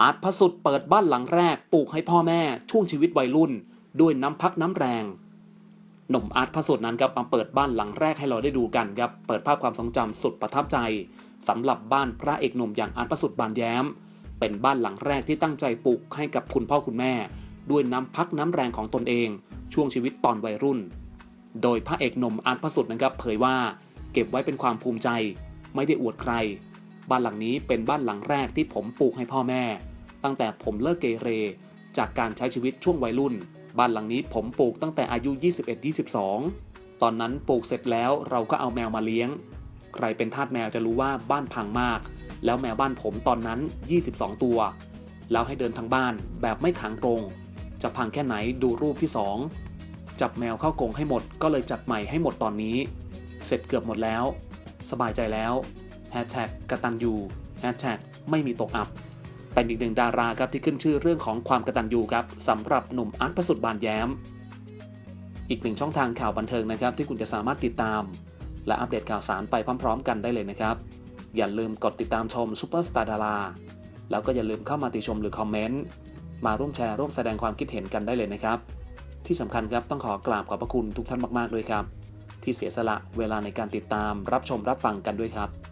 อาร์ตพสุดเปิดบ้านหลังแรกปลูกให้พ่อแม่ช่วงชีวิตวัยรุ่น ด้วยน้ำพักน้ำแรง หนุ่มอาร์ตพสุดนั้นครับมาเปิดบ้านหลังแรกให้เราได้ดูกันครับเปิดภาพความทรงจำสุดประทับใจสำหรับบ้านพระเอกหนุ่มอย่างอาร์ตพสุดบานแย้ม เป็นบ้านหลังแรกที่ตั้งใจปลูกให้กับคุณพ่อคุณแม่ ด้วยน้ำพักน้ำแรงของตนเอง ช่วงชีวิตตอนวัยรุ่น โดยพระเอกหนุ่มอาร์ตพสุดนะครับเผยว่า เก็บไว้เป็นความภูมิใจ ไม่ได้อวดใคร บ้านหลังนี้เป็นบ้านหลังแรกที่ผมปลูกให้พ่อแม่ ตั้งแต่ผมเลิกเกเร จากการใช้ชีวิตช่วงวัยรุ่น บ้านหลังนี้ผมปลูกตั้งแต่อายุ 21-22 ตอนนั้นปลูกเสร็จแล้วเราก็เอาแมวมาเลี้ยง ใครเป็นทาสแมวจะรู้ว่าบ้านพังมาก แล้วแมวบ้านผมตอนนั้น 22 ตัว แล้วให้เดินทางบ้านแบบไม่ขังกรง จะพังแค่ไหนดูรูปที่ 2 จับแมวเข้ากรงให้หมดก็เลยจัดใหม่ให้หมดตอนนี้ เสร็จเกือบหมดแล้ว สบายใจแล้ว แฮชแท็กกตันยูแฮชแท็กไม่มีตกอับ เป็นอีกหนึ่งดาราครับที่ขึ้นชื่อเรื่องของความกตัญญูครับสำหรับหนุ่มอาร์ตประสุดบานแย้ม อีกหนึ่งช่องทางข่าวบันเทิงนะครับ ที่คุณจะสามารถติดตาม และอัปเดตข่าวสารไปพร้อม ๆ กันได้เลยนะครับ อย่าลืมกดติดตามชมซูเปอร์สตาร์ดาราแล้วก็อย่าลืมเข้ามาติชมหรือคอมเมนต์มาร่วมแชร์ร่วมแสดงความคิดเห็นกันได้เลยนะครับ ที่สำคัญครับต้องขอกราบขอบพระคุณทุกท่านมากๆด้วยครับ ที่เสียสละเวลาในการติดตามรับชมรับฟังกันด้วยครับ「